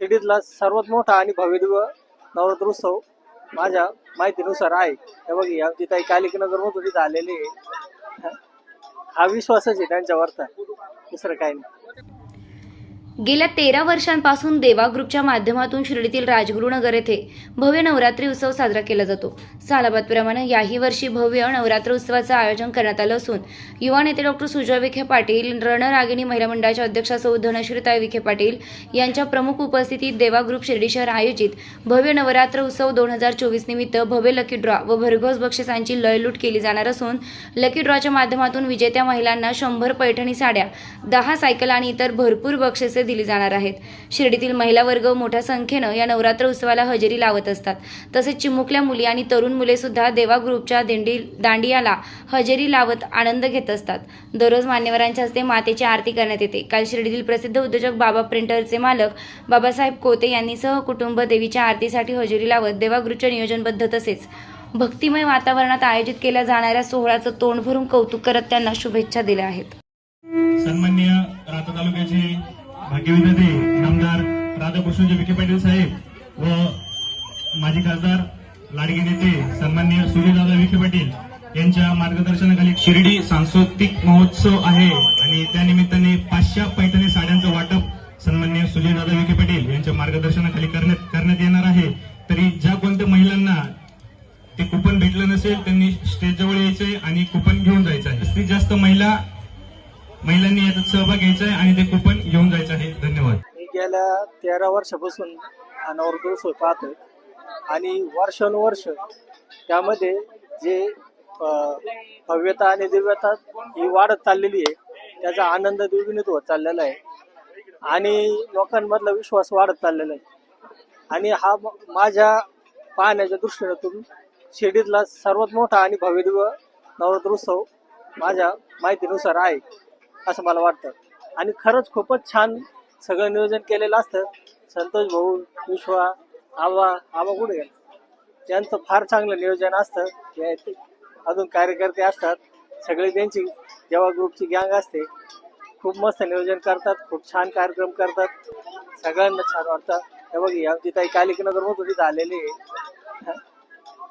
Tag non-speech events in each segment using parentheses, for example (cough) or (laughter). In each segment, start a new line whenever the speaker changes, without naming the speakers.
शिर्डीतला सर्वात मोठा आणि भव्यदिव्य नवरात्र उत्सव माझ्या माहितीनुसार आहे. हे बघ या आमची ताई कालिकनगर मधून इथं आलेली आहे. हा विश्वासच आहे त्यांच्यावरचा. दुसरं काही नाही.
गेल्या तेरा वर्षांपासून देवा ग्रुपच्या माध्यमातून शिर्डीतील राजगुरुनगर येथे भव्य नवरात्री उत्सव साजरा केला जातो. सालाबादप्रमाणे याही वर्षी भव्य नवरात्र उत्सवाचं आयोजन करण्यात आलं असून युवा नेते डॉक्टर सुजय विखे पाटील रणरागिणी महिला मंडळाच्या अध्यक्षा सौ धनश्रीताई विखे पाटील यांच्या प्रमुख उपस्थितीत देवा ग्रुप शिर्डी शहर आयोजित भव्य नवरात्र उत्सव दोन हजार चोवीस निमित्त भव्य लकी ड्रॉ व भरघोस बक्षिसांची लयलूट केली जाणार असून लकी ड्रॉच्या माध्यमातून विजेत्या महिलांना शंभर पैठणी साड्या दहा सायकल आणि इतर भरपूर बक्षिसे दिली जाणार आहेत. शिर्डीतील महिला वर्ग मोठ्या संख्येनं या नवरात्र उत्सवाला हजेरी लावत असतात. तसेच चिमुकल्या मुली आणि तरुण मुले सुद्धा देवा ग्रुपच्या दिंडी दांडियाला हजेरी लावत आनंद घेत असतात. दररोज मान्यवरांच्या हस्ते मातेची आरती करण्यात येते. काल शिर्डीतील प्रसिद्ध उद्योजक बाबा प्रिंटरचे मालक बाबासाहेब कोते यांनी सहकुटुंब देवीच्या आरतीसाठी हजेरी लावत देवा नियोजनबद्ध तसेच भक्तिमय वातावरणात आयोजित केल्या जाणाऱ्या सोहळ्याचं तोंड भरून कौतुक करत त्यांना शुभेच्छा दिल्या आहेत.
सन्मान्य राहता तालुक्याचे भाग्यविधाते नामदार राधाकृष्णजी विखे पाटील साहेब व माजी खासदार लाडगे नेते सन्माननीय सूर्यदादा विखे पाटील यांच्या मार्गदर्शनाखाली शिर्डी सांस्कृतिक महोत्सव आहे आणि त्या निमित्ताने पाचशे पैठणी साड्यांचं वाटप सन्माननीय सुजयदादा विखे पाटील यांच्या मार्गदर्शनाखाली करण्यात करण्यात येणार आहे. तरी ज्या कोणत्या महिलांना ते कुपन भेटलं नसेल त्यांनी स्टेज जवळ यायचंय आणि कुपन घेऊन जायचं आहे जास्तीत जास्त महिला महिलांनी याचा सहभाग घ्यायचा आहे आणि ते कुपन घेऊन जायचं आहे. धन्यवाद.
मी गेल्या तेरा वर्षापासून हा नवरात्र उत्सव पाहतोय. आणि वर्षानुवर्ष त्यामध्ये जे भव्यता आणि दिव्यता ही वाढत चाललेली आहे त्याचा आनंद द्विगुणित होत चाललेला आहे. आणि लोकांमधला विश्वास वाढत चाललेला आहे. आणि हा माझ्या पाहण्याच्या दृष्टीनेतून शिर्डीतला सर्वात मोठा आणि भव्यदिव्य नवरात्र उत्सव माझ्या माहितीनुसार आहे. असं मला वाटतं. आणि खरंच खूपच छान सगळं नियोजन केलेलं असतं. संतोष भाऊ विश्वा आबा आबा कुठे गेले? त्यांचं फार चांगलं नियोजन असतं. ते- ते अजून कार्यकर्ते असतात. सगळे त्यांची जेव्हा ग्रुपची गँग असते. खूप मस्त नियोजन करतात. खूप छान कार्यक्रम करतात. सगळ्यांना छान वाटतं. हे बघ ही आमची ताई कालिकनगर मधून आलेली आहे.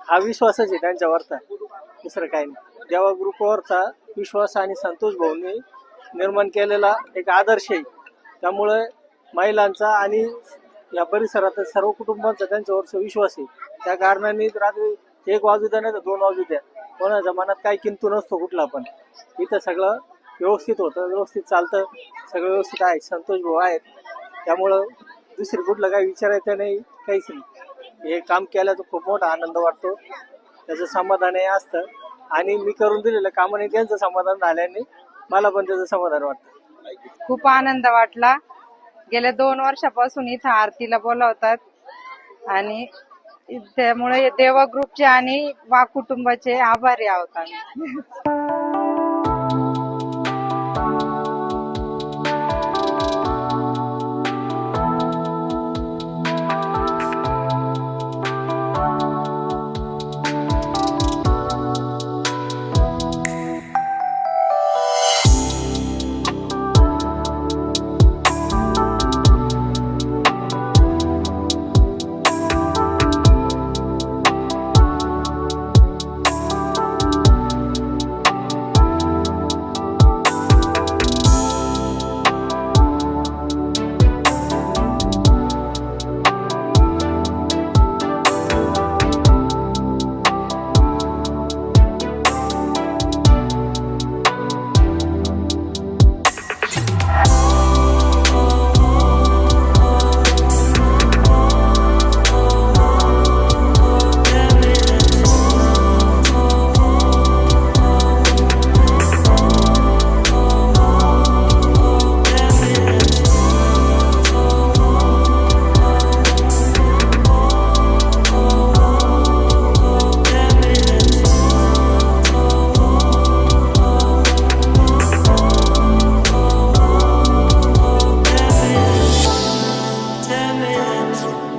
हा विश्वासच आहे त्यांच्यावरचा. दुसरं काही नाही. जेव्हा ग्रुपवरचा विश्वास आणि संतोष भाऊंनी निर्माण केलेला एक आदर्श आहे. त्यामुळे महिलांचा आणि या परिसरात सर्व कुटुंबांचा त्यांच्यावर विश्वास आहे. त्या कारणाने रात्री एक वाजू द्या नाही तर दोन वाजू द्या. कोणाच्या मनात काही किंतू नसतो कुठला पण. इथं सगळं व्यवस्थित होतं व्यवस्थित चालतं सगळं व्यवस्थित आहे. संतोष भाऊ आहेत. त्यामुळं दुसरी कुठलं काही विचारायचं नाही काहीच नाही. हे काम केल्याचा खूप मोठा आनंद वाटतो. त्याचं समाधानही असतं. आणि मी करून दिलेल्या कामाने त्यांचं समाधान झाल्याने मला पण त्याचं समाधान वाटतं.
खूप आनंद वाटला. गेल्या दोन वर्षापासून इथं आरतीला बोलावतात. आणि त्यामुळे देवा ग्रुपचे आणि वा कुटुंबाचे आभारी आहोत आम्ही. (laughs) Christ.